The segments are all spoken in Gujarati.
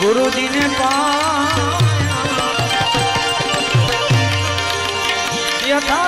ગુરુજીને પા યથા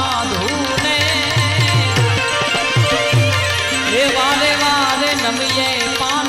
દેવાને નમીએ પાન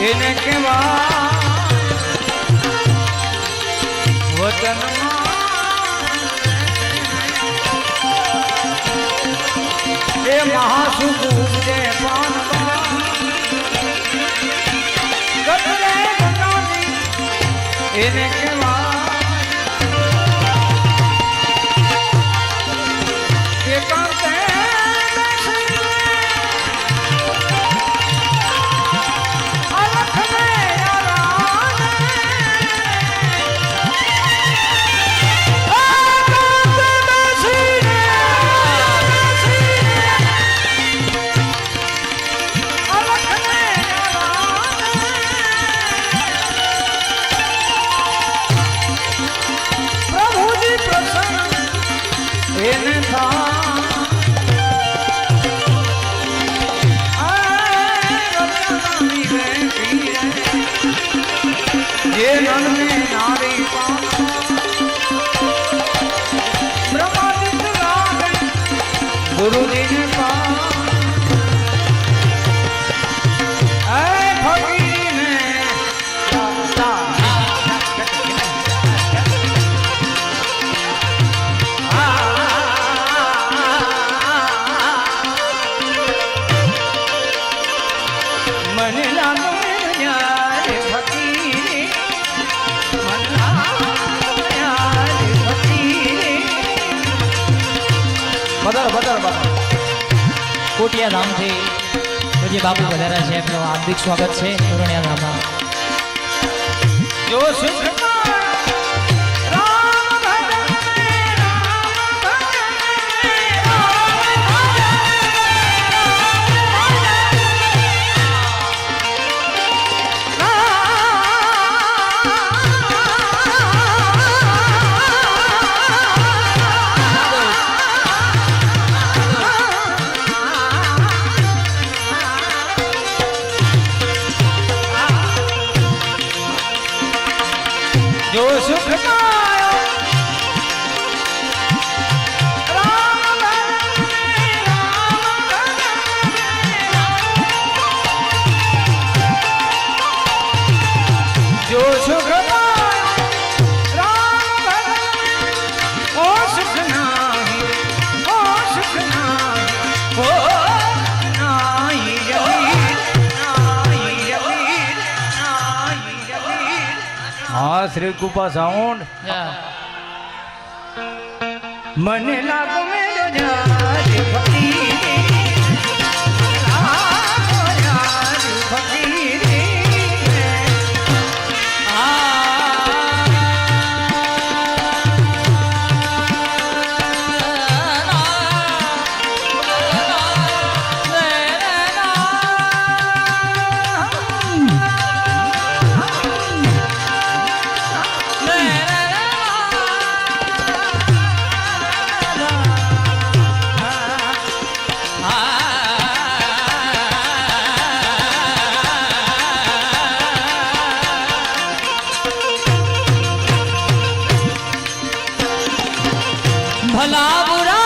એને કેવા વતનમાં એ મહાસુખ ઉપજે બાપા કોટિયા ધામથી જે બાપુ વધારા છે એમનો હાર્દિક સ્વાગત છે તોરણિયા ધામમાં. જો વાહ શ્રી કૃપા સાઉન્ડ. મને લાગો મેરો ભલા બુરા